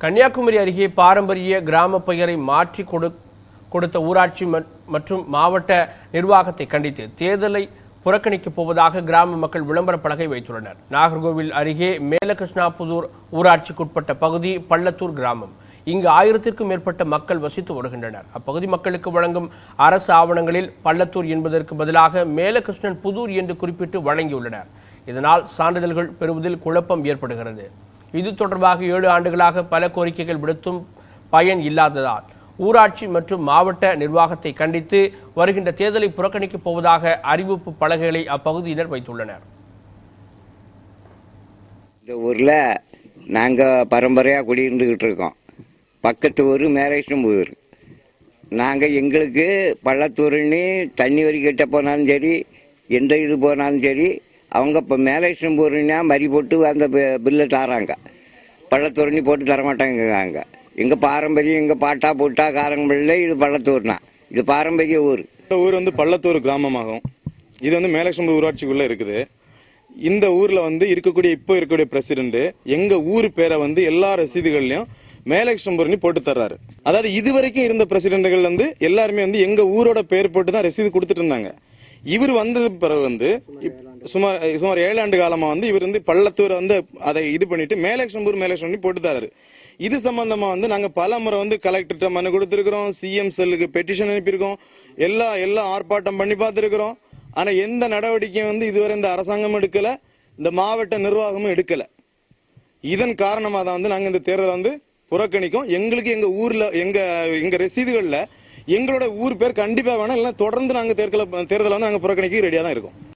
கன்னியாகுமரி அருகே பாரம்பரிய கிராம பெயரை மாற்றி கொடு கொடுத்த ஊராட்சி மற்றும் மாவட்ட நிர்வாகத்தை கண்டித்து தேர்தலை புறக்கணிக்கப் போவதாக கிராம மக்கள் விளம்பர பலகை வைத்துள்ளனர். நாகர்கோவில் அருகே மேலகிருஷ்ணாபுதூர் ஊராட்சிக்குட்பட்ட பகுதி பள்ளத்தூர் கிராமம். இங்கு ஆயிரத்திற்கும் மேற்பட்ட மக்கள் வசித்து வருகின்றனர். அப்பகுதி மக்களுக்கு வழங்கும் அரசு ஆவணங்களில் பள்ளத்தூர் என்பதற்கு பதிலாக மேலகிருஷ்ணன் புதூர் என்று குறிப்பிட்டு வழங்கியுள்ளனர். இதனால் சான்றிதழ்கள் பெறுவதில் குழப்பம் ஏற்படுகிறது. இது தொடர்பாக ஏழு ஆண்டுகளாக பல கோரிக்கைகள் விடுத்தும் பயன் இல்லாததால் ஊராட்சி மற்றும் மாவட்ட நிர்வாகத்தை கண்டித்து வருகின்ற தேர்தலை புறக்கணிக்கப் போவதாக அறிவிப்பு பலகைகளை அப்பகுதியினர் வைத்துள்ளனர். இந்த ஊர்ல நாங்க பரம்பரையா குடியிருந்துக்கிட்டு இருக்கோம். பக்கத்து ஊர் மேரேஷன்புதூர் நாங்க எங்களுக்கு பள்ளத்தூர்னு தண்ணி வரி கட்ட போனாலும் சரி எந்த இது போனாலும் சரி அவங்க இப்போ மேலேஷன்பூர்னா மறி போட்டு அந்த பில்லை தராங்க. பள்ளத்தூர்னி போட்டு தரமாட்டாங்க எங்க பாரம்பரியம் இங்கே பாட்டா போட்டா காரங்கம்பிள்ளை இது பள்ளத்தூர்னா. இது பாரம்பரிய ஊர். இந்த ஊர் வந்து பள்ளத்தூர் கிராமமாகும். இது வந்து மேலட்சுமி ஊராட்சிக்குள்ளே இருக்குது. இந்த ஊர்ல வந்து இருக்கக்கூடிய இப்போ இருக்கக்கூடிய பிரசிடென்ட் எங்கள் ஊர் பேரை வந்து எல்லா ரசீதுகள்லையும் மேலட்சும்பூர்னி போட்டு தர்றாரு. அதாவது இதுவரைக்கும் இருந்த பிரசிடென்ட்கள் வந்து எல்லாருமே வந்து எங்கள் ஊரோட பேர் போட்டு தான் ரசீது கொடுத்துட்டு இருந்தாங்க. இவர் வந்தது பிறகு வந்து சுமார் சுமார் ஏழு ஆண்டு காலமா வந்து இவர் வந்து பள்ளத்தூரை வந்து அதை இது பண்ணிட்டு மேலட்சும்பூர் மேலட்சும்பூர் போட்டு தராரு. இது சம்பந்தமா வந்து நாங்க பல முறை வந்து கலெக்டர்கிட்ட மனு கொடுத்திருக்கிறோம் சிஎம் செல்லுக்கு பெட்டிஷன் அனுப்பியிருக்கோம் எல்லா எல்லா ஆர்ப்பாட்டம் பண்ணி பார்த்திருக்கிறோம். ஆனா எந்த நடவடிக்கையும் வந்து இதுவரை இந்த அரசாங்கம் எடுக்கல இந்த மாவட்ட நிர்வாகமும் எடுக்கல. இதன் காரணமா தான் வந்து நாங்க இந்த தேர்தலை வந்து புறக்கணிக்கும். எங்களுக்கு எங்க ஊர்ல எங்க எங்க ரசீதுகள்ல எங்களோட ஊர் பேர் கண்டிப்பா வேணாம் இல்லைன்னா தொடர்ந்து நாங்க தேர்தலை தேர்தலை வந்து நாங்க புறக்கணிக்க ரெடியா தான் இருக்கோம்.